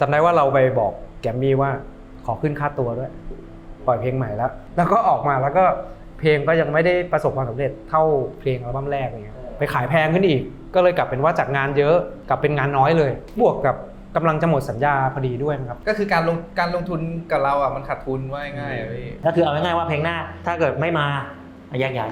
จำได้ว่าเราไปบอกแกรมมี่ว่าขอขึ้นค่าตัวด้วย ปล่อยเพลงใหม่แล้ว แล้วก็ออกมาแล้วก็เพลงก็ยังไม่ได้ประสบความสำเร็จเท่าเพลงอัลบั้มแรกอะไรเงี้ยไปขายแพงขึ้นอีก ก็เลยกลับเป็นว่าจากงานเยอะกลับเป็นงานน้อยเลย บวกกับกำลังจะหมดสัญญาพอดีด้วยนะครับ ก็คือการลงการลงทุนกับเราอะมันขาดทุนว่าง่ายๆอะพี่ ก็คือเอาง่ายๆว่าเพลงหน้าถ้าเกิดไม่มาแยกย้าย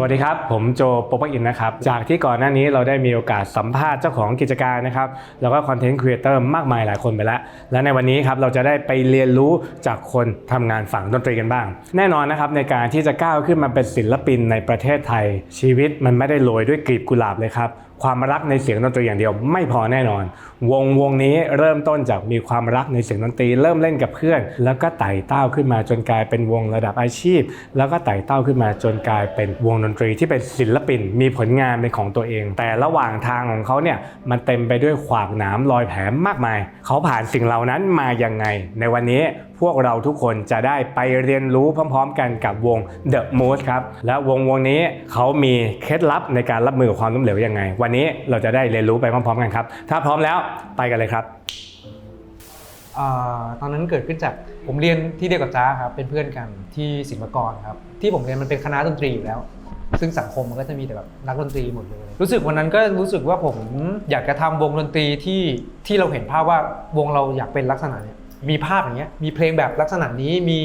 สวัสดีครับ ผมโจโปปอินนะครับ จากที่ก่อนหน้านี้เราได้มีโอกาสสัมภาษณ์เจ้าของกิจการนะครับ แล้วก็คอนเทนต์ครีเอเตอร์มากมายหลายคนไปแล้ว และในวันนี้ครับเราจะได้ไปเรียนรู้จากคนทำงานฝั่งดนตรีกันบ้าง แน่นอนนะครับในการที่จะก้าวขึ้นมาเป็นศิลปินในประเทศไทย ชีวิตมันไม่ได้โรยด้วยกลีบกุหลาบเลยครับ ความรักในเสียงดนตรีอย่างเดียวไม่พอแน่นอน วงวงนี้เริ่มต้นจากมีความรักในเสียงดนตรี เริ่มเล่นกับเพื่อน แล้วก็ไต่เต้าขึ้นมาจนกลายเป็นวงระดับอาชีพ แล้วก็ไต่เต้าขึ้นมาจนกลายเป็นวงดนตรีที่เป็นศิลปินมีผลงานเป็นของตัวเอง แต่ระหว่างทางของเขาเนี่ยมันเต็มไปด้วยขวากหนามรอยแผลมากมาย เขาผ่านสิ่งเหล่านั้นมายังไง ในวันนี้ พวกเราทุกคนจะได้ไปเรียนรู้พร้อมๆ กันกับวง The Moose ครับ และวงวงนี้เขามีเคล็ดลับในการรับมือกับความล้มเหลวยังไง วันนี้เราจะได้เรียนรู้ไปพร้อมๆ กันครับ ถ้าพร้อมแล้วไปกันเลยครับอาตอนนั้นเกิดขึ้นจากผมเรียนที่เดียวกับจ้าครับเป็นเพื่อนกันที่ศิลปากรครับ ที่ผมเรียนมันเป็นคณะดนตรีอยู่แล้ว ซึ่งสังคมมันก็จะมีแต่แบบนักดนตรีหมดเลย รู้สึกวันนั้นก็รู้สึกว่าผมอยากจะทำวงดนตรีที่ที่เราเห็นภาพว่าวงเราอยากเป็นลักษณะเนี้ย มีภาพอย่างเงี้ยมีเพลงแบบลักษณะนี้มี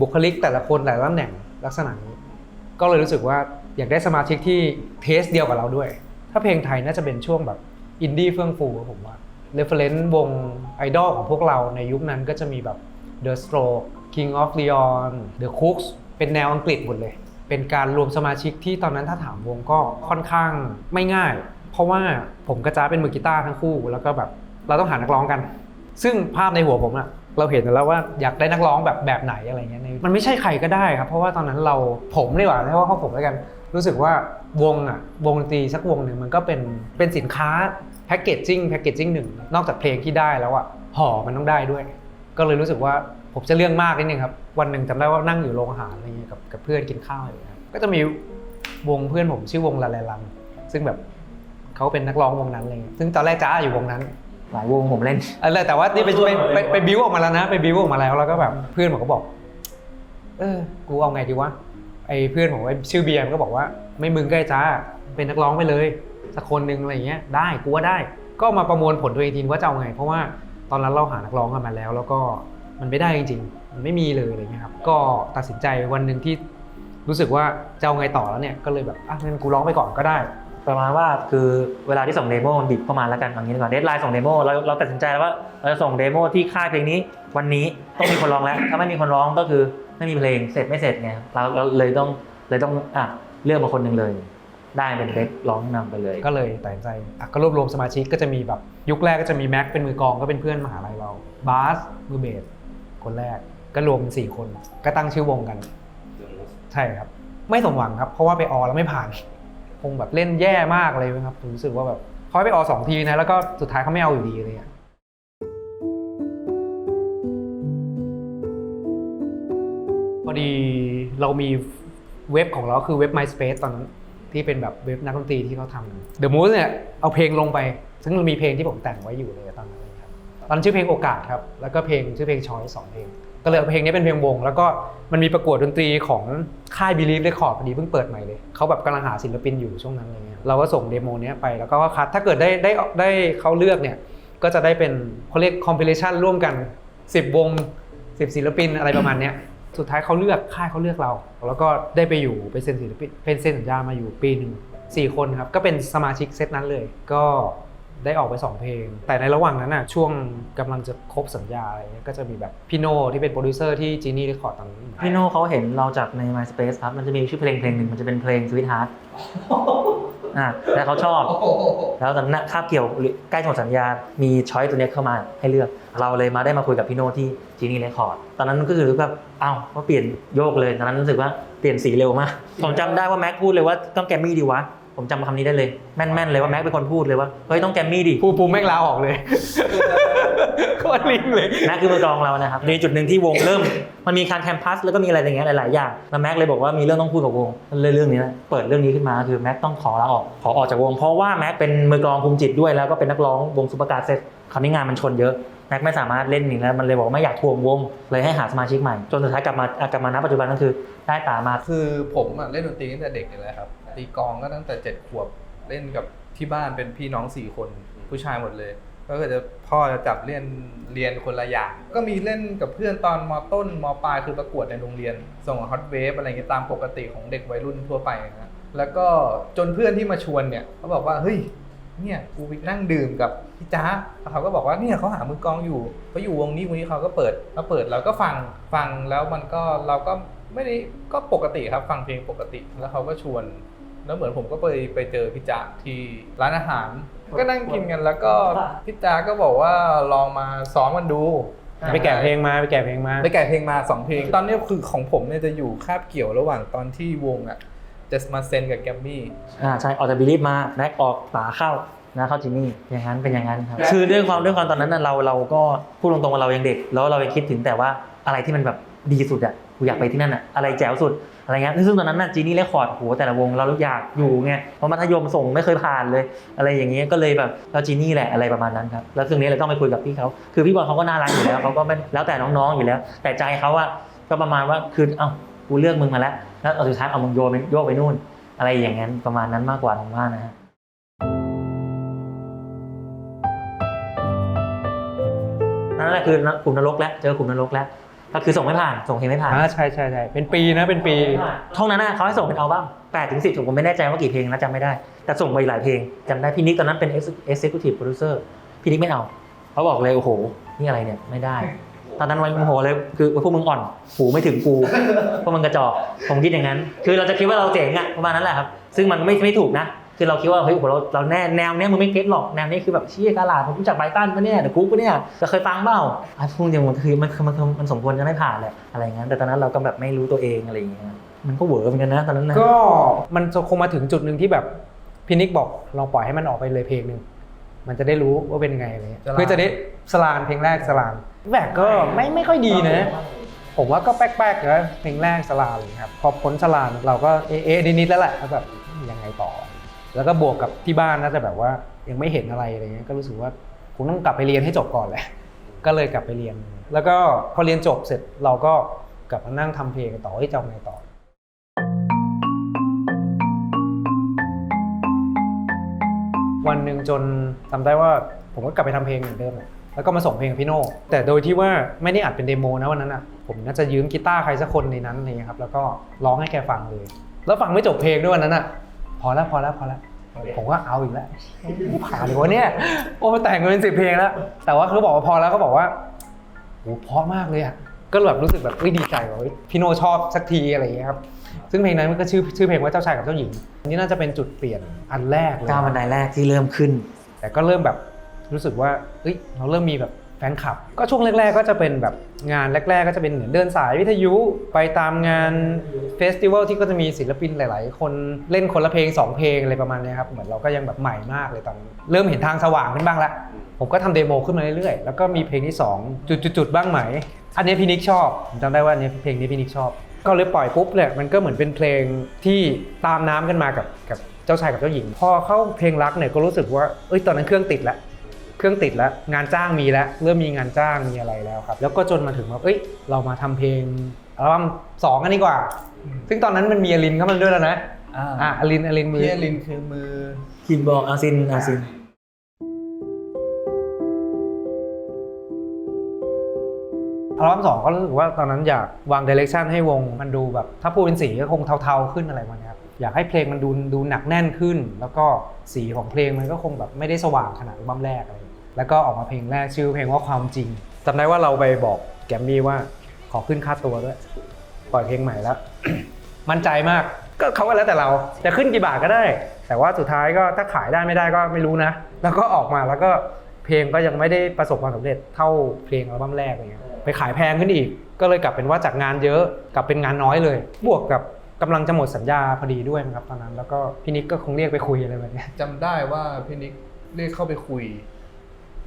บุคลิกแต่ละคนแต่ละตำแหน่งลักษณะนี้ ก็เลยรู้สึกว่าอยากได้สมาชิกที่เทสเดียวกับเราด้วย ถ้าเพลงไทยน่าจะเป็นช่วงแบบอินดี้เฟื่องฟูครับผมว่า reference วงไอดอลของพวกเราในยุคนั้นก็จะมีแบบ The Stroke King of Leon The Cooks เป็นแนวอังกฤษหมดเลย เป็นการรวมสมาชิกที่ตอนนั้นถ้าถามวงก็ค่อนข้างไม่ง่าย เพราะว่าผมกระจ้าเป็นมือกีตาร์ทั้งคู่ แล้วก็แบบเราต้องหานักร้องกัน ซึ่งภาพในหัวผมอะเราเห็นแล้วว่าอยากได้นักร้องแบบแบบไหนอะไรเงี้ยในมันไม่ใช่ใครก็ได้ครับ เพราะว่าตอนนั้นเราผมดีกว่าไม่ว่าผมแล้วกัน รู้สึกว่าวงอะวงดนตรีสักวงหนึ่งมันก็เป็นเป็นสินค้าแพคเกจจิ้งแพคเกจจิ้งหนึ่งนอกจากเพลงที่ได้แล้วอะห่อมันต้องได้ด้วย ก็เลยรู้สึกว่าผมจะเรื่องมากนิดนึงครับ วันหนึ่งจำได้ว่านั่งอยู่โรงอาหารอะไรเงี้ยกับกับเพื่อนกินข้าวอยู่ครับก็จะมีวงเพื่อนผมชื่อวงลาแลลันซึ่งแบบเขาเป็นนักร้องวงนั้นเลย ซึ่งตอนแรกจ้าอยู่วงนั้น หลายวงผมเล่นอะไรแต่ว่านี่ไปไปไปไปบิวออกมาแล้วนะ ไปบิวออกมาแล้วแล้วก็แบบเพื่อนผมก็บอก เออ กูเอาไงดีวะไอ้เพื่อนผมไอ้ชื่อเบียร์มันก็บอกว่า ไม่มึงก็ไอ้จ้าเป็นนักร้องไปเลย สักคนหนึ่งอะไรเงี้ยได้กูว่าได้ ก็มาประมวลผลตัวเองทีว่าจะเอาไง เพราะว่าตอนนั้นเราหานักร้องกันมาแล้ว แล้วก็มันไม่ได้จริงๆมันไม่มีเลยอะไรเงี้ยครับก็ตัดสินใจวันหนึ่งที่รู้สึกว่าจะเอาไงต่อแล้วเนี่ยก็เลยแบบอะงั้นกูร้องไปก่อนก็ได้ ประมาณว่าคือเวลาที่ส่งเดโมมันบิดเข้ามาแล้วกันอย่างนี้กว่าเดทไลน์ส่งเดโมเราเราตัดสินใจแล้วว่าเราจะส่งเดโมที่ค่ายเพลงนี้ วันนี้ต้องมีคนร้องแล้ว ถ้าไม่มีคนร้องก็คือไม่มีเพลงเสร็จไม่เสร็จไงเราเราเลยต้องเลยต้องอะเลือกมาคนหนึ่งเลย ได้เป็นเด็กร้องนำไปเลย ก็เลยตัดสินใจอะก็รวบรวมสมาชิกก็จะมีแบบยุคแรกก็จะมีแม็กเป็นมือกองก็เป็นเพื่อนมหาลัยเราบาสมือเบสคนแรกก็รวมเป็นสี่คนก็ตั้งชื่อวงกัน ใช่ครับ ไม่สมหวังครับ เพราะว่าไปออแล้วไม่ผ่าน คงแบบเล่นแย่มากเลยครับผมรู้สึกว่าแบบเขาไปออสองทีนะแล้วก็สุดท้ายเขาไม่เอาอยู่ดีเลยพอดีเรามีเว็บของเราคือเว็บ MySpace ตอนนั้นที่เป็นแบบเว็บนักดนตรีที่เขาทำ The Moose เนี่ยเอาเพลงลงไป ซึ่งมันมีเพลงที่ผมแต่งไว้อยู่เลยตอนนั้นครับ ตอนชื่อเพลงโอกาสครับ แล้วก็เพลงชื่อเพลงชอยสองเพลง ก็เลยเอาเพลงนี้เป็นเพลงวง แล้วก็มันมีประกวดดนตรีของค่าย Believe Record พอดีเพิ่งเปิดใหม่เลยเขาแบบกำลังหาศิลปินอยู่ช่วงนั้นอะไรเงี้ยเราก็ส่งเดโมเนี้ยไปแล้วก็คัดถ้าเกิดได้ได้ได้เขาเลือกเนี่ยก็จะได้เป็นเขาเรียก compilation ร่วมกัน 10 วง 10 ศิลปินอะไรประมาณเนี้ยสุดท้ายเขาเลือกค่ายเขาเลือกเรา แล้วก็ได้ไปอยู่ไปเซ็นศิลปินเป็นเซ็นสัญญามาอยู่ปีหนึ่งสี่คนครับก็เป็นสมาชิกเซตนั้นเลย ก็ ได้ออกไปสองเพลง แต่ในระหว่างนั้นน่ะช่วงกำลังจะครบสัญญาอะไรเงี้ยก็จะมีแบบพี่โน่ที่เป็นโปรดิวเซอร์ที่จีนี่เรคคอร์ดตอนนั้นพี่โน่เขาเห็นเราจากใน MySpace ครับ มันจะมีชื่อเพลงเพลงหนึ่งมันจะเป็นเพลง Sweet Heart อ่าแล้วเขาชอบ แล้วตอนนั้นคาบเกี่ยวหรือใกล้หมดสัญญา มีช้อยตัวเนี้ยเข้ามาให้เลือก เราเลยมาได้มาคุยกับพี่โน่ที่จีนี่เรคคอร์ด ตอนนั้นก็คือรู้แบบอ้าวว่าเปลี่ยนโยกเลย ตอนนั้นรู้สึกว่าเปลี่ยนสีเร็วมาก ผมจำได้ว่าแม็กพูดเลยว่าต้องแกมมี่ดีวะ ผมจำคำนี้ได้เลย แม่นๆเลยว่าแม็กเป็นคนพูดเลยว่าเฮ้ยต้องแกรมมี่ดิ ภูภูมิแม่งลาออกเลย โคตรลิงเลย แม็กคือมือกลองเรานะครับในจุดหนึ่งที่วงเริ่ม มันมีการแคมปัสแล้วก็มีอะไรอย่างเงี้ยหลาย ๆ อย่างแล้วแม็กเลยบอกว่ามีเรื่องต้องพูดกับวงเลยเรื่องนี้นะเปิดเรื่องนี้ขึ้นมาคือแม็กต้องขอลาออกขอออกจากวง เพราะว่าแม็กเป็นมือกลองภูมิจิตด้วยแล้วก็เป็นนักร้องวงซุปเปอร์การ์เซ็ตคราวนี้งานมันชนเยอะแม็กไม่สามารถเล่นอย่างนี้แล้วมันเลยบอกว่าไม่อยากทวงวง เลยให้หาสมาชิกใหม่ จนสุดท้ายกลับมาอะกลับมาณปัจจุบันก็คือได้ตามาคือผมอะเล่นดนตรีตั้งแต่เด็กเลยแหละครับ ตีกลองก็ตั้งแต่เจ็ดขวบเล่นกับที่บ้านเป็นพี่น้องสี่คนผู้ชายหมดเลย ก็คือจะพ่อจะจับเรียนเรียนคนละอย่าง ก็มีเล่นกับเพื่อนตอนมต้นมปลายคือประกวดในโรงเรียน ส่งฮอตเวฟอะไรเงี้ยตามปกติของเด็กวัยรุ่นทั่วไปนะแล้วก็จนเพื่อนที่มาชวนเนี่ยเขาบอกว่าเฮ้ยเนี่ยกูไปนั่งดื่มกับพี่จ๊าแล้วเขาก็บอกว่าเนี่ยเขาหามือกลองอยู่เขาอยู่วงนี้วงนี้เขาก็เปิดเขาเปิดเราก็ฟังฟังแล้วมันก็เราก็ไม่ได้ก็ปกติครับฟังเพลงปกติแล้วเขาก็ชวน แล้วเหมือนผมก็ไปไปเจอพี่จ๊ะที่ร้านอาหาร ก็นั่งกินกันแล้วก็พี่จ๊ะก็บอกว่าลองมาซ้อมกันดู ไปแกะเพลงมาไปแกะเพลงมาไปแกะเพลงมาสองเพลง ตอนนี้คือของผมเนี่ยจะอยู่คาบเกี่ยวระหว่างตอนที่วงอะจะมาเซ็นกับแกรมมี่อ่าใช่ออกจากบิลีฟมาแม็กออกป๋าเข้านะเข้าจินนี่อย่างนั้นเป็นอย่างนั้นครับคือด้วยความด้วยความตอนนั้นน่ะเราเราก็พูดตรงๆว่าเรายังเด็ก แล้วเรายังคิดถึงแต่ว่าอะไรที่มันแบบดีสุดอะกูอยากไปที่นั่นอะอะไรแจ๋วสุด อะไรเงี้ยซึ่งตอนนั้นน่ะจีนี่เรคคอร์ดโหแต่ละวงเราอยากอยู่ไงเพราะมัธยมส่งไม่เคยผ่านเลย อะไรอย่างเงี้ยก็เลยแบบเราจีนี่แหละอะไรประมาณนั้นครับแล้วซึ่งนี้เลยต้องไปคุยกับพี่เขาคือพี่บอลเขาก็น่ารักอยู่แล้วเขาก็ไม่แล้วแต่น้องๆอยู่แล้ว แต่ใจเขาอะก็ประมาณว่าคือเอ้ากูเลือกมึงมาแล้วแล้วเอาสุดท้ายเอามึงโยนโยกไปนู่น อะไรอย่างนั้นประมาณนั้นมากกว่าผมว่านะฮะนั่นแหละคือกลุ่มนรกแล้วเจอกลุ่มนรกแล้ว ก็คือส่งไม่ผ่าน ส่งเพลงไม่ผ่าน อ่าใช่ใช่ใช่เป็นปีนะเป็นปีช่องนั้นน่ะเขาให้ส่งเป็นอัลบั้มแปดถึงสิบผมไม่แน่ใจว่ากี่เพลงนะจำไม่ได้ แต่ส่งไปหลายเพลงจำได้พี่นิกตอนนั้นเป็น executive producer พี่นิกไม่เอาเขาบอกเลยโอ้โห นี่อะไรเนี่ยไม่ได้ ตอนนั้นวันโมโหเลยคือพวกมึงอ่อนหูไม่ถึงกูพวกมึงกระจอกผมคิดอย่างนั้น คือเราจะคิดว่าเราเจ๋งอะประมาณนั้นแหละครับ ซึ่งมันไม่ไม่ถูกนะ คือเราคิดว่าเฮ้ยโหเราเราแน่แนวเนี้ยมึงไม่เก็ตหรอกแนวนี้คือแบบเชี่ยกาลาดผมรู้จักไบตันปะเนี่ยเดอะคุกปะเนี่ยจะเคยฟังเปล่าอะพวกอย่างมันคือมันคือมันคือมันสมควรจะไม่ผ่านแหละอะไรอย่างนั้นแต่ตอนนั้นเราก็แบบไม่รู้ตัวเองอะไรอย่างเงี้ยมันก็เหวอเหมือนกันนะตอนนั้นนะก็มันจะคงมาถึงจุดหนึ่งที่แบบพี่นิกบอกลองปล่อยให้มันออกไปเลยเพลงหนึ่งมันจะได้รู้ว่าเป็นไงอะไรเงี้ยสลานเพื่อจะได้สลานเพลงแรกสลานแบกก็ไม่ไม่ค่อยดีนะ ผมว่าก็แป๊กๆนะเพลงแรกสลานเลยครับพอพ้นสลานเราก็เอะเอะนิดๆแล้วแหละว่าแบบยังไงต่อ แล้วก็บวกกับที่บ้านน่าจะแบบว่ายังไม่เห็นอะไรอะไรเงี้ยก็รู้สึกว่าผมต้องกลับไปเรียนให้จบก่อนแหละก็เลยกลับไปเรียน แล้วก็พอเรียนจบเสร็จเราก็กลับมานั่งทำเพลงต่อให้ยจะเอาไงต่อวันหนึ่งจนจำได้ว่าผมก็กลับไปทำเพลงเหมือนเดิมแล้วก็มาส่งเพลงกับพี่โน่แต่โดยที่ว่าไม่ได้อัดเป็นเดโมนะวันนั้นอะผมน่าจะยืมกีตาร์ใครสักคนในนั้นอะไรเงี้ยครับแล้วก็ร้องให้แกฟังเลย แล้วฟังไม่จบเพลงด้วยวันนั้นอะ พอแล้วพอแล้วพอแล้วผมก็เอาอีกแล้วไม่ผ่านเลยวะเนี่ยโอ้แต่งมาเป็นสิบเพลงแล้ว แต่ว่าเขาบอกว่าพอแล้วก็บอกว่าโอ้เพราะมากเลยอะก็แบบรู้สึกแบบเฮ้ยดีใจว่าเฮ้ยพี่โน่ชอบสักทีอะไรอย่างเงี้ยครับซึ่งเพลงนั้นมันก็ชื่อชื่อเพลงว่าเจ้าชายกับเจ้าหญิงอันนี่น่าจะเป็นจุดเปลี่ยนอันแรกเลยก้าวบันไดแรกที่เริ่มขึ้น แต่ก็เริ่มแบบรู้สึกว่าเอ้ยเราเริ่มมีแบบ แฟนคลับ ก็ช่วงแรก ๆ ก็จะเป็นแบบงานแรก ๆ ก็จะเป็นเหมือนเดินสายวิทยุไปตามงานเฟสติวัลที่ก็จะมีศิลปินหลาย ๆ คนเล่นคนละเพลง 2 เพลงอะไรประมาณนี้ครับเหมือนเราก็ยังแบบใหม่มากเลยตอนเริ่มเห็นทางสว่างขึ้นบ้างละผมก็ทำเดโมขึ้นมาเรื่อยๆ แล้วก็มีเพลงที่ 2 จุดๆบ้างไหม อันนี้พี่นิกชอบจำได้ว่าอันนี้เพลงนี้พี่นิกชอบ ก็เลยปล่อยปุ๊บเนี่ยมันก็เหมือนเป็นเพลงที่ตามน้ำกันมากับกับเจ้าชายกับเจ้าหญิง พอเข้าเพลงรักเนี่ยก็รู้สึกว่าเอ้ยตอนนั้นเครื่องติดแล้ว เครื่องติดแล้วงานจ้างมีแล้วเริ่มมีงานจ้างมีอะไรแล้วครับ แล้วก็จนมาถึงว่าเอ้ยเรามาทำเพลงอัลบั้มสองกันดีกว่า ซึ่งตอนนั้นมันมีอลินเข้ามาด้วยแล้วนะอ่าอะอลินอลินมือพี่อลินคือมือคินบอกอาซินอาซินอัลบั้มสองก็รู้สึกว่าตอนนั้นอยากวางเดเรคชันให้วงมันดูแบบถ้าพูดเป็นสีก็คงเทาๆขึ้นอะไรประมาณเนี้ยครับอยากให้เพลงมันดูดูหนักแน่นขึ้น แล้วก็สีของเพลงมันก็คงแบบไม่ได้สว่างขนาดอัลบั้มแรกอะไรอย่างเงี้ย แล้วก็ออกมาเพลงแรกชื่อเพลงว่าความจริงจำได้ว่าเราไปบอกแกมมี่ว่าขอขึ้นค่าตัวด้วย ปล่อยเพลงใหม่แล้ว มั่นใจมากก็เขาก็แล้วแต่เราจะขึ้นกี่บาทก็ได้ แต่ว่าสุดท้ายก็ถ้าขายได้ไม่ได้ก็ไม่รู้นะ แล้วก็ออกมาแล้วก็เพลงก็ยังไม่ได้ประสบความสำเร็จเท่าเพลงอัลบั้มแรกอะไรเงี้ยไปขายแพงขึ้นอีก ก็เลยกลับเป็นว่าจากงานเยอะกลับเป็นงานน้อยเลย บวกกับกำลังจะหมดสัญญาพอดีด้วยมั้งครับตอนนั้นแล้วก็พี่นิกก็คงเรียกไปคุยอะไรแบบนี้จำได้ว่าพี่นิกเรียกเข้าไปคุย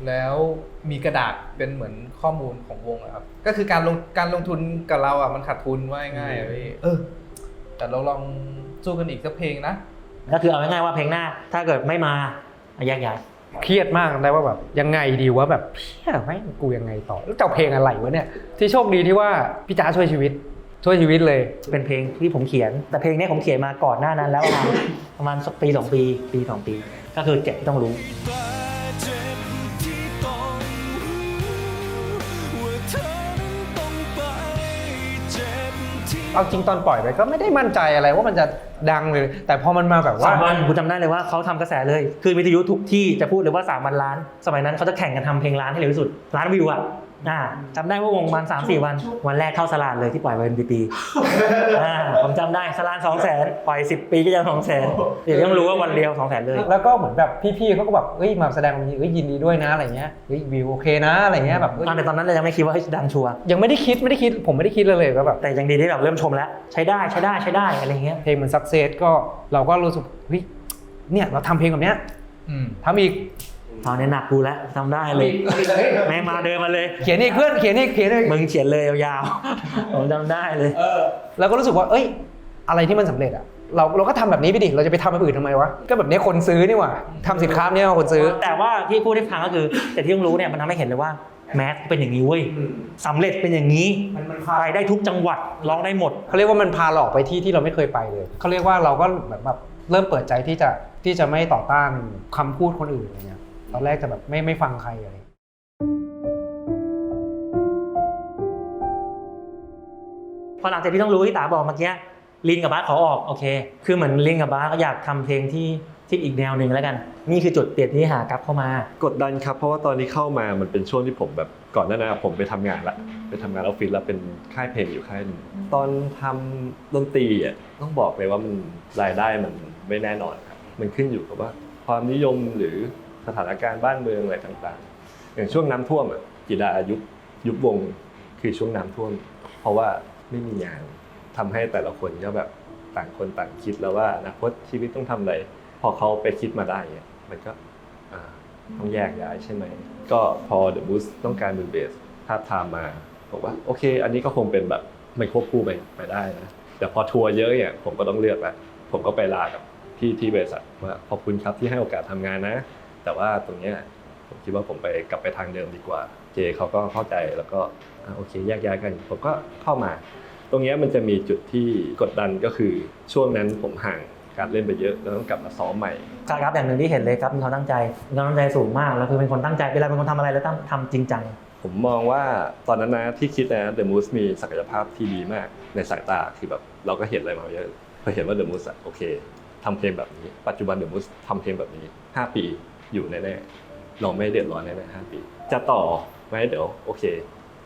แล้วมีกระดาษเป็นเหมือนข้อมูลของวงอะครับ ก็คือการลงการลงทุนกับเราอะมันขาดทุนว่าง่ายๆอะพี่เออ แต่เราลองสู้กันอีกสักเพลงนะก็คือเอาง่ายๆว่าเพลงหน้า ถ้าเกิดไม่มาแยกย้ายเครียดมากได้ว่าแบบยังไงดีว่าแบบเพี้ยไม่งกูยังไงต่อแล้วจะเอาเพลงอะไรวะเนี่ยที่โชคดีที่ว่าพี่จ้าช่วยชีวิต ช่วยชีวิตเลย เป็นเพลงที่ผมเขียน แต่เพลงนี้ผมเขียนมาก่อนหน้านั้นแล้วประมาณประมาณสักปีสองปี ปีสองปี ก็คือเจ็บที่ต้องรู้ เอาจริงตอนปล่อยไปก็ไม่ได้มั่นใจอะไรว่ามันจะดังเลย แต่พอมันมาแบบว่าสามวันคุณจำได้เลยว่าเขาทำกระแสเลย คือวิทยุทุกที่จะพูดเลยว่า3วันล้าน สมัยนั้นเขาจะแข่งกันทำเพลงล้านให้เร็วที่สุดล้านวิวอะ อ่าจำได้ว่าวงมันสามสี่วัน วันแรกเท่าสลานเลยที่ปล่อยไปเป็นปีๆอ่าผมจำได้สลานสองแสนปล่อยสิบปีก็ยังสองแสนเดี๋ยวต้องรู้ว่าวันเดียวสองแสนเลย แล้วก็เหมือนแบบพี่ๆเขาก็แบบเฮ้ยมาแสดงความยินดีเฮ้ยยินดีด้วยนะอะไรเงี้ยเฮ้ยวิวโอเคนะอะไรเงี้ยแบบเฮ้ยตอนแต่ตอนนั้นเรายังไม่คิดว่าเฮ้ยดังชัวร์ยังไม่ได้คิดไม่ได้คิดผมไม่ได้คิดเลยเลยก็แบบแต่ยังดีที่แบบเริ่มชมแล้ว ใช้ได้ใช้ได้ใช้ได้อะไรเงี้ยเพลงมันสักเซสก็เราก็รู้สึกเฮ้ยเนี่ยเราทำเพลงแบบเนี้ยอืมทำอีก ตอนนี้หนักกูแล้วทำได้เลยแม่งมาเดินมาเลย เขียนอีกเพื่อนเขียนอีกเขียนอีกมึงเขียนเลยยาวๆผมจำได้เลยเราก็รู้สึกว่า เอ้ย อะไรที่มันสำเร็จอะเราเราก็ทำแบบนี้ไปดิ เราจะไปทำแบบอื่นทำไมวะ ก็แบบนี้คนซื้อนี่หว่าทำสินค้าเนี้ยคนซื้อ แต่ว่าที่พูดให้ฟังก็คือ แต่ที่ต้องรู้เนี่ยมันทำให้เห็นเลยว่าแมสเป็นอย่างนี้เว้ยสำเร็จเป็นอย่างนี้มันมันไปได้ทุกจังหวัดร้องได้หมดเขาเรียกว่ามันพาเราออกไปที่ที่เราไม่เคยไปเลยเขาเรียกว่าเราก็แบบแบบเริ่มเปิดใจที่จะที่จะไม่ต่อต้านคำพูดคนอื่นอะไรเงี้ย ตอนแรกจะแบบไม่ไม่ฟังใครอะไรพอหลังจากที่ต้องรู้ที่ตาบอกเมื่อกี้ลินกับบาสขอออกโอเค คือเหมือนลินกับบาสก็อยากทำเพลงที่ที่อีกแนวหนึ่งแล้วกัน นี่คือจุดเปลี่ยนที่หากลับเข้ามา กดดันครับ เพราะว่าตอนที่เข้ามามันเป็นช่วงที่ผมแบบก่อนหน้านั้นผมไปทำงานละไปทำงานออฟฟิศแล้วเป็นค่ายเพลงอยู่ค่ายหนึงตอนทำดนตรีอะต้องบอกเลยว่ามันรายได้มันไม่แน่นอนครับมันขึ้นอยู่กับว่า ความนิยมหรือ สถานการณ์บ้านเมืองอะไรต่างๆ อย่างช่วงน้ำท่วมอะกีฬายุบยุบวงคือช่วงน้ำท่วม เพราะว่าไม่มีงานทำให้แต่ละคนก็แบบต่างคนต่างคิดแล้วว่าอนาคตชีวิตต้องทำอะไรพอเขาไปคิดมาได้เนี่ยมันก็ต้องแยกย้ายใช่ไหม ก็พอ The Boost ต้องการมือเบสทาบทามมาบอกว่าโอเค อันนี้ก็คงเป็นแบบไม่ควบคู่ไปไปได้นะแต่พอทัวร์เยอะเนี่ยผมก็ต้องเลือกละผมก็ไปลากับที่ที่บริษัทว่าขอบคุณครับที่ให้โอกาสทำงานนะ แต่ว่าตรงเนี้ยผมคิดว่าผมไปกลับไปทางเดิมดีกว่า เจเขาก็เข้าใจแล้วก็อ่าโอเคแยกย้ายกัน ผมก็เข้ามา ตรงเนี้ยมันจะมีจุดที่กดดันก็คือช่วงนั้นผมห่างการเล่นไปเยอะแล้วต้องกลับมาซ้อมใหม่ ครับอย่างหนึ่งที่เห็นเลยครับมีความตั้งใจมีความตั้งใจสูงมากแล้วคือเป็นคนตั้งใจเวลาเป็นคนทำอะไรแล้วตั้งทำจริงจัง ผมมองว่าตอนนั้นนะที่คิดนะ The Moose มีศักยภาพที่ดีมากในสายตาคือแบบเราก็เห็นอะไรมาเยอะพอเห็นว่า The Moose อะโอเคทำเพลงแบบนี้ ปัจจุบัน The Moose ทำเพลงแบบนี้ 5 ปี อยู่แน่ๆเราไม่เดือดร้อนแน่ๆ5ปี จะต่อไหมเดี๋ยวโอเค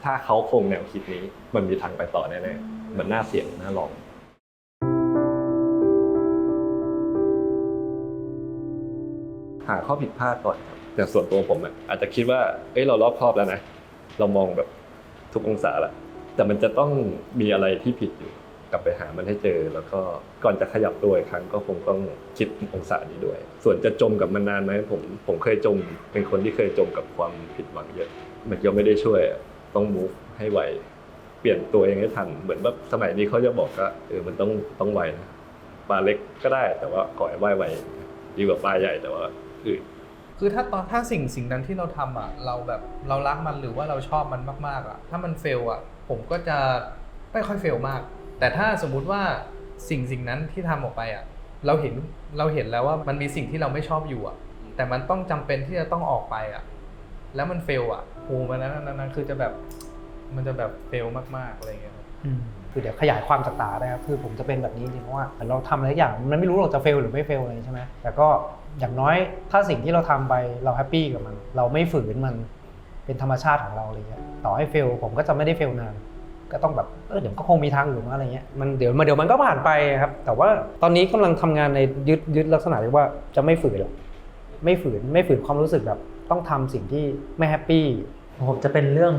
ถ้าเขาคงแนวคิดนี้มันมีทางไปต่อแน่ๆมันน่าเสี่ยงน่าลองหาข้อผิดพลาดก่อนครับอย่างส่วนตัวผมอะอาจจะคิดว่าเอ้ยเรารอบครอบแล้วนะ เรามองแบบทุกองศาละแต่มันจะต้องมีอะไรที่ผิดอยู่ กลับไปหามันให้เจอ แล้วก็ก่อนจะขยับตัวอีกครั้งก็คงต้องคิดองศานี้ด้วย ส่วนจะจมกับมันนานไหมผมผมเคยจม เป็นคนที่เคยจมกับความผิดหวังเยอะมันก็ไม่ได้ช่วยต้อง move ให้ไวเปลี่ยนตัวเองให้ทันเหมือนแบบสมัยนี้เขาจะบอกว่าเออมันต้องต้องไวนะปลาเล็กก็ได้แต่ว่าขอให้ว่ายไวดีกว่าปลาใหญ่แต่ว่าอืดคือถ้าตอนถ้าสิ่งสิ่งนั้นที่เราทำอะเราแบบเรารักมันหรือว่าเราชอบมันมากๆอะ ถ้ามันเฟลอะ ผมก็จะไม่ค่อยเฟลมาก แต่ถ้าสมมุติว่าสิ่งสิ่งนั้นที่ทำออกไปอะเราเห็นเราเห็นแล้วว่ามันมีสิ่งที่เราไม่ชอบอยู่อะ แต่มันต้องจำเป็นที่จะต้องออกไปอะ แล้วมันเฟลอะโหมันนั้นนั้นนั้นคือจะแบบมันจะแบบเฟลมากๆอะไรอย่างเงี้ยครับคือเดี๋ยวขยายความจากตาได้ครับคือผมจะเป็นแบบนี้จริงเพราะว่าเหมือนเราทำอะไรสักอย่างมันไม่รู้เราจะเฟลหรือไม่เฟลอะไรใช่ไหมแต่ก็อย่างน้อยถ้าสิ่งที่เราทำไปเราแฮปปี้กับมัน เราไม่ฝืนมันเป็นธรรมชาติของเราอะไรเงี้ยต่อให้เฟลผมก็จะไม่ได้เฟลนาน ก็ต้องแบบเออเดี๋ยวก็คงมีทางอื่นมาอะไรเงี้ยมันเดี๋ยวมาเดี๋ยวมันก็ผ่านไปครับ แต่ว่าตอนนี้กำลังทำงานในยึดยึดลักษณะที่ว่าจะไม่ฝืนหรอกไม่ฝืนไม่ฝืนความรู้สึกแบบ ต้องทำสิ่งที่ไม่แฮปปี้ผมจะเป็นเรื่อง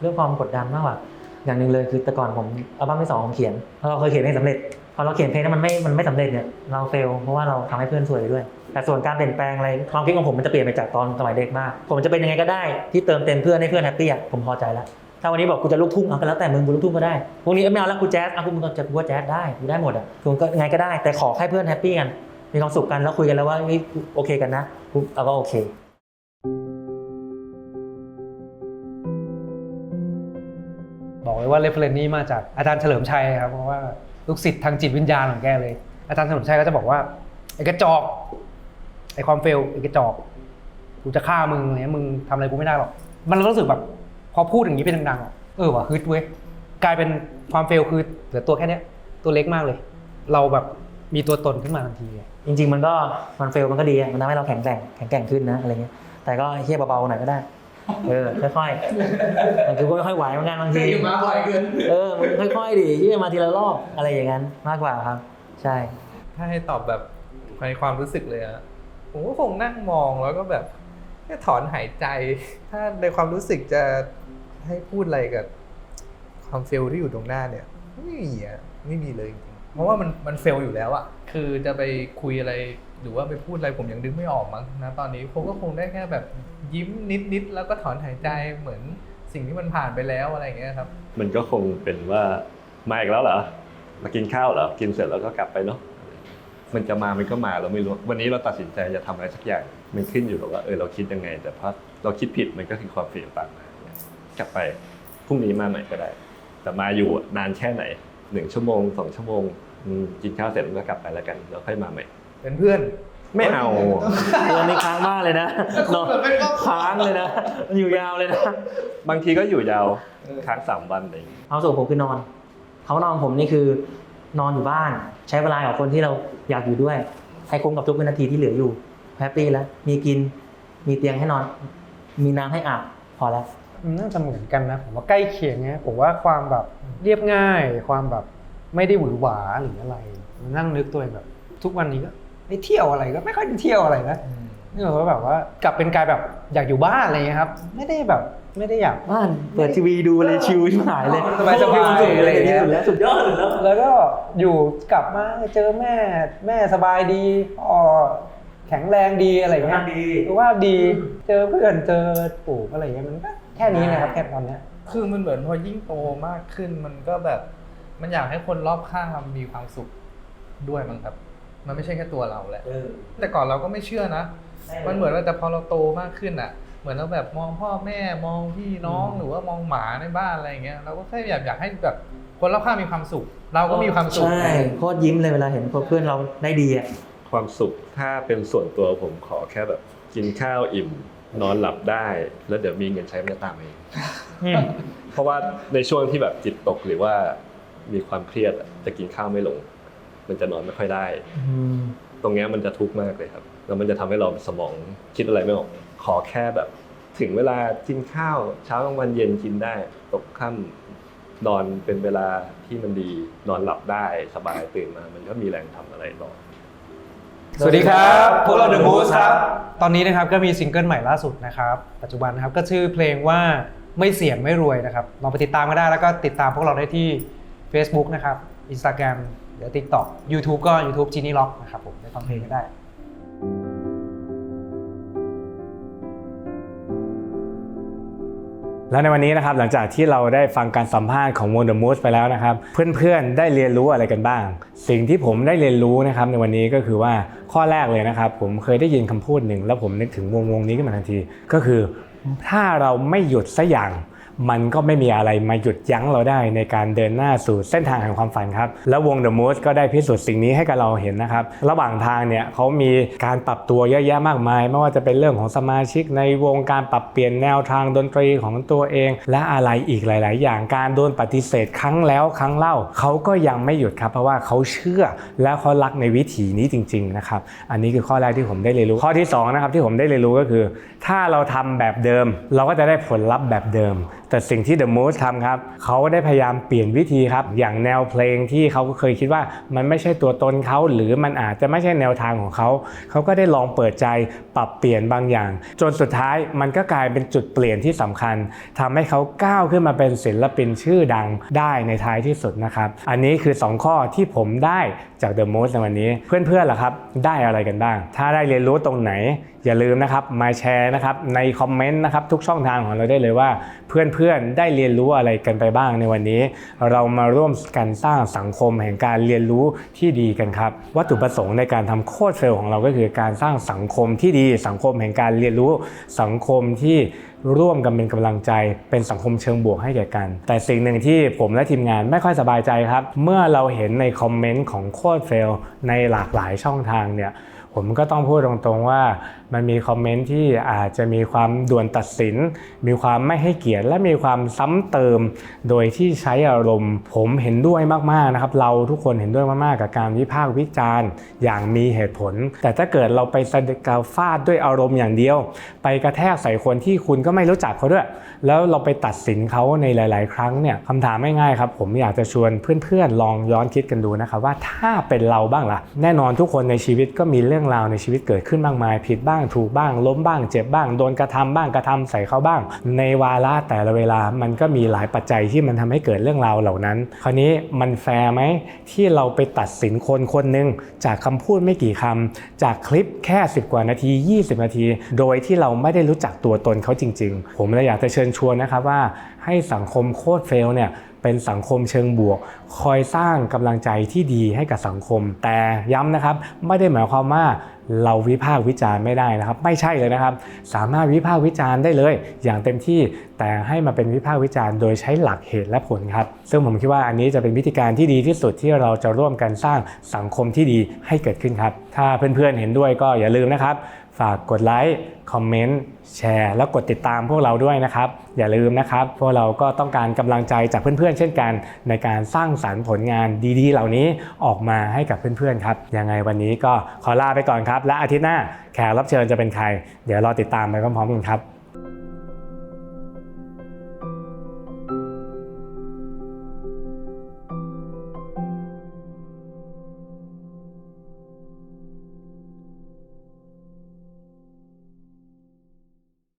เรื่องความกดดันมากกว่าอย่างหนึ่งเลยคือแต่ก่อนผมอัลบั้มที่สองผมเขียนเราเคยเขียนเพลงสำเร็จพอเราเขียนเพลงแล้วมันไม่มันไม่สำเร็จเนี่ยเราเฟลเพราะว่าเราทำให้เพื่อนสวยไปด้วย แต่ส่วนการเปลี่ยนแปลงอะไรความคิดของผมมันจะเปลี่ยนไปจากตอนสมัยเด็กมาก ผมจะเป็นยังไงก็ได้ที่เติมเต็มเพื่อนให้เพื่อนแฮปปี้อะผมพอใจแล้ว ถ้าวันนี้บอกกูจะลูกทุ่งเอาก็แล้วแต่มึงกูลูกทุ่งก็ได้พรุ่งนี้ไม่เอาแล้วกูแจ๊สเอากูมึงก็จะกูว่าแจ๊สได้กูได้หมดอะกูก็ยังไงก็ได้ แต่ขอให้เพื่อนแฮปปี้กันมีความสุขกันแล้วคุยกันแล้วว่าโอเคกันนะกูเอาก็โอเคบอกเลยว่าเรฟเฟรนนี้มาจากอาจารย์เฉลิมชัยครับเพราะว่าลูกศิษย์ทางจิตวิญญาณของแกเลย อาจารย์เฉลิมชัยก็จะบอกว่าไอ้กระจอกไอ้ความเฟลไอ้กระจอกกูจะฆ่ามึงอะไรเงี้ยมึงทำอะไรกูไม่ได้หรอก มันรู้สึกแบบ พอพูดอย่างนี้เป็นดังๆอะเออว่ะฮึดเว้ยกลายเป็นความเฟลคือเหลือตัวแค่เนี้ยตัวเล็กมากเลย เราแบบมีตัวตนขึ้นมาทันทีเลยจริง ๆ มันก็มันเฟลมันก็ดีอะมันทำให้เราแข็งแกร่งแข็งแกร่งขึ้นนะอะไรเงี้ยแต่ก็เฮี้ยเบาๆหน่อยก็ได้เออค่อยๆมันคือก็ไม่ค่อยไหวเหมือนกันบางทีอยู่มาบ่อยเกินเออมันค่อยๆดิที่มาทีละรอบอะไรอย่างนั้นมากกว่าครับ ใช่ ถ้าให้ตอบแบบในความรู้สึกเลยอะผมก็คงนั่งมองแล้วก็แบบแค่ถอนหายใจ ถ้าในความรู้สึกจะ ให้พูดอะไรกับความเฟลที่อยู่ตรงหน้าเนี่ยไม่มีอะไม่มีเลยจริงๆเพราะว่ามันมันเฟลอยู่แล้วอะคือจะไปคุยอะไรหรือว่าไปพูดอะไรผมยังดึงไม่ออกมั้งนะตอนนี้ผมก็คงได้แค่แบบยิ้มนิดๆแล้วก็ถอนหายใจเหมือนสิ่งที่มันผ่านไปแล้วอะไรอย่างเงี้ยครับ มันก็คงเป็นว่ามาอีกแล้วเหรอมากินข้าวเหรอกินเสร็จแล้วก็กลับไปเนาะมันจะมามันก็มาเราไม่รู้วันนี้เราตัดสินใจจะทำอะไรสักอย่างมันขึ้นอยู่กับว่าเออเราคิดยังไง แต่พอเราคิดผิดมันก็คือความเปลี่ยนตามมา กลับไปพรุ่งนี้มาใหม่ก็ได้ แต่มาอยู่อะนานแค่ไหนหนึ่งชั่วโมงสองชั่วโมงอืมกินข้าวเสร็จแล้วก็กลับไปแล้วกันแล้วค่อยมาใหม่ เป็นเพื่อน ไม่เอา เดือนนี้ค้างมากเลยนะนอนค้างเลยนะมันอยู่ยาวเลยนะบางทีก็อยู่ยาวค้างสามวันอะไรอย่างเงี้ยเอาส่วนผมคือนอนเขานอนผมนี่คือนอนอยู่บ้าน ใช้เวลากับคนที่เราอยากอยู่ด้วย ให้คุ้มกับทุกวินาทีที่เหลืออยู่แฮปปี้แล้วมีกิน มีเตียงให้นอน มีน้ำให้อาบพอแล้วมั นน่าจะเหมือนกันนะผมว่าใกล้เคียงเนี้ยผมว่าความแบบเรียบง่าย ความแบบไม่ได้หวือหวาหรืออะไร นั่งนึกตัวเองแบบ ทุกวันนี้ก็ไม่เที่ยวอะไรก็ไม่ค่อยได้เที่ยวอะไรนะนี่เหมือนว่าแบบว่ากลับเป็นกลายแบบอยากอยู่บ้านอะไรเงี้ยครับ ไม่ได้แบบไม่ได้อยากบ้านเปิดทีวีดูเลยชิวที่หายเลยสบายๆสุดอะไรเลยอย่างเงี้ยสุดแล้วสุดยอดสุดแล้วแล้วก็อยู่กลับมาเจอแม่แม่สบายดีพ่อแข็งแรงดีอะไรเงี้ยดีสุขภาพดีเจอเพื่อนเจอปู่อะไรเงี้ยมันก็ แค่นี้นะครับแค่ตอนเนี้ย คือมันเหมือนพอยิ่งโตมากขึ้น มันก็แบบ มันอยากให้คนรอบข้างเรามีความสุขด้วยมั้งครับ มันไม่ใช่แค่ตัวเราแหละ เออ แต่ก่อนเราก็ไม่เชื่อนะมันเหมือนว่าแต่พอเราโตมากขึ้นอะ เหมือนเราแบบมองพ่อแม่มองพี่น้องหรือว่ามองหมาในบ้านอะไรอย่างเงี้ย เราก็แค่อยากอยากให้แบบคนรอบข้างมีความสุข เราก็มีความสุข ใช่โคตรยิ้มเลยเวลาเห็นเพื่อนเราได้ดีอะ ความสุขถ้าเป็นส่วนตัวผมขอแค่แบบกินข้าวอิ่ม นอนหลับได้ แล้วเดี๋ยวมีเงินใช้มันจะตามมาเองเพราะว่าในช่วงที่แบบจิตตกหรือว่ามีความเครียดอะจะกินข้าวไม่ลง มันจะนอนไม่ค่อยได้ตรงเนี้ยมันจะทุกข์มากเลยครับ แล้วมันจะทำให้เราสมองคิดอะไรไม่ออก ขอแค่แบบ ถึงเวลากินข้าวเช้ากลางวันเย็นกินได้ ตกค่ำนอนเป็นเวลาที่มันดี นอนหลับได้สบายตื่นมา มันก็มีแรงทำอะไรต่อ สวัสดีครับพวกเรา The Moose ครับ ตอนนี้นะครับก็มีซิงเกิลใหม่ล่าสุดนะครับ ปัจจุบันนะครับก็ชื่อเพลงว่าไม่เสี่ยงไม่รวยนะครับลองไปติดตามก็ได้แล้วก็ติดตามพวกเราได้ที่ Facebook นะครับ Instagram เดี๋ยว TikTok YouTube ก็ YouTube Genie Rock นะครับผมไปฟังเพลงก็ได้ แล้วในวันนี้นะครับหลังจากที่เราได้ฟังการสัมภาษณ์ของ Wonder m o o s ไปแล้วนะครับ เพื่อนๆได้เรียนรู้อะไรกันบ้าง สิ่งที่ผมได้เรียนรู้นะครับในวันนี้ก็คือว่าข้อแรกเลยนะครับ ผมเคยได้ยินคำพูดหนึ่งแล้วผมนึกถึงวงวงนี้ขึ้นมาทันที ก็คือ ถ้าเราไม่หยุดสักอย่าง มันก็ไม่มีอะไรมาหยุดยั้งเราได้ในการเดินหน้าสู่เส้นทางแห่งความฝันครับ แล้ววง The Moose ก็ได้พิสูจน์สิ่งนี้ให้กับเราเห็นนะครับ ระหว่างทางเนี่ยเขามีการปรับตัวเยอะแยะมากมาย ไม่ว่าจะเป็นเรื่องของสมาชิกในวงการปรับเปลี่ยนแนวทางดนตรีของตัวเอง และอะไรอีกหลาย ๆ อย่างการโดนปฏิเสธครั้งแล้วครั้งเล่าเขาก็ยังไม่หยุดครับ เพราะว่าเขาเชื่อและเขารักในวิถีนี้จริง ๆ นะครับ อันนี้คือข้อแรกที่ผมได้เรียนรู้ ข้อที่สองนะครับที่ผมได้เรียนรู้ก็คือ ถ้าเราทำแบบเดิม เราก็จะได้ผลลัพธ์แบบเดิม แต่สิ่งที่ The Moose ทำครับเขาได้พยายามเปลี่ยนวิธีครับอย่างแนวเพลงที่เขาเคยคิดว่ามันไม่ใช่ตัวตนเขาหรือมันอาจจะไม่ใช่แนวทางของเขาเขาก็ได้ลองเปิดใจปรับเปลี่ยนบางอย่าง จนสุดท้ายมันก็กลายเป็นจุดเปลี่ยนที่สำคัญทำให้เขาก้าวขึ้นมาเป็นศิลปินชื่อดังได้ในท้ายที่สุดนะครับ อันนี้คือ 2 ข้อที่ผมได้ จาก The Most ในวันนี้ เพื่อนๆล่ะครับ ได้อะไรกันบ้าง ถ้าได้เรียนรู้ตรงไหน อย่าลืมนะครับมาแชร์นะครับในคอมเมนต์นะครับทุกช่องทางของเราได้เลยว่า เพื่อนๆได้เรียนรู้อะไรกันไปบ้างในวันนี้ เรามาร่วมกันสร้างสังคมแห่งการเรียนรู้ที่ดีกันครับวัตถุประสงค์ในการทำโคดเฟลของเราก็คือการสร้างสังคมที่ดี สังคมแห่งการเรียนรู้สังคมที่ ร่วมกันเป็นกำลังใจ เป็นสังคมเชิงบวกให้แก่กัน แต่สิ่งหนึ่งที่ผมและทีมงานไม่ค่อยสบายใจครับ เมื่อเราเห็นในคอมเมนต์ของโคดเฟลในหลากหลายช่องทางเนี่ย ผมก็ต้องพูดตรงๆว่ามันมีคอมเมนต์ที่อาจจะมีความด่วนตัดสิน มีความไม่ให้เกียรติและมีความซ้ำเติม โดยที่ใช้อารมณ์ ผมเห็นด้วยมากๆนะครับ เราทุกคนเห็นด้วยมากๆกับการวิพากษ์วิจารณ์ อย่างมีเหตุผล แต่ถ้าเกิดเราไปสะกาฟาดด้วยอารมณ์อย่างเดียว ไปกระแทกใส่คนที่คุณก็ไม่รู้จักเขาด้วย แล้วเราไปตัดสินเขาในหลาย ๆ ครั้งเนี่ยคำถามง่ายๆครับ ผมอยากจะชวนเพื่อนๆลองย้อนคิดกันดูนะครับว่าถ้าเป็นเราบ้างล่ะ แน่นอนทุกคนในชีวิตก็มีเรื่องราวในชีวิตเกิดขึ้นมากมาย ผิดบ้างถูกบ้าง ล้มบ้าง เจ็บบ้าง โดนกระทำบ้างกระทำใส่เขาบ้าง ในวาระแต่ละเวลามันก็มีหลายปัจจัยที่มันทำให้เกิดเรื่องราวเหล่านั้น คราวนี้มันแฟร์ไหมที่เราไปตัดสินคนคนหนึ่งจากคำพูดไม่กี่คำจากคลิปแค่ 10 กว่านาที 20 นาที โดยที่เราไม่ได้รู้จักตัวตนเขาจริง ๆ ผมเลยอยากจะเชิญชวนนะครับว่าให้สังคมโคตรเฟลเนี่ย เป็นสังคมเชิงบวก คอยสร้างกำลังใจที่ดีให้กับสังคม แต่ย้ำนะครับไม่ได้หมายความว่าเราวิพากษ์วิจารณ์ไม่ได้นะครับ ไม่ใช่เลยนะครับ สามารถวิพากษ์วิจารณ์ได้เลย อย่างเต็มที่แต่ให้มาเป็นวิพากษ์วิจารณ์โดยใช้หลักเหตุและผลครับ ซึ่งผมคิดว่าอันนี้จะเป็นวิธีการที่ดีที่สุดที่เราจะร่วมกันสร้างสังคมที่ดีให้เกิดขึ้นครับ ถ้าเพื่อนๆเห็นด้วยก็อย่าลืมนะครับ ฝากกดไลค์ คอมเมนต์ แชร์ แล้วกดติดตามพวกเราด้วยนะครับ อย่าลืมนะครับ พวกเราก็ต้องการกำลังใจจากเพื่อนๆ เช่นกัน ในการสร้างสรรค์ผลงานดีๆ เหล่านี้ออกมาให้กับเพื่อนๆ ครับ ยังไงวันนี้ก็ขอลาไปก่อนครับ และอาทิตย์หน้าแขกรับเชิญจะเป็นใคร เดี๋ยวรอติดตามไปพร้อมๆกันครับ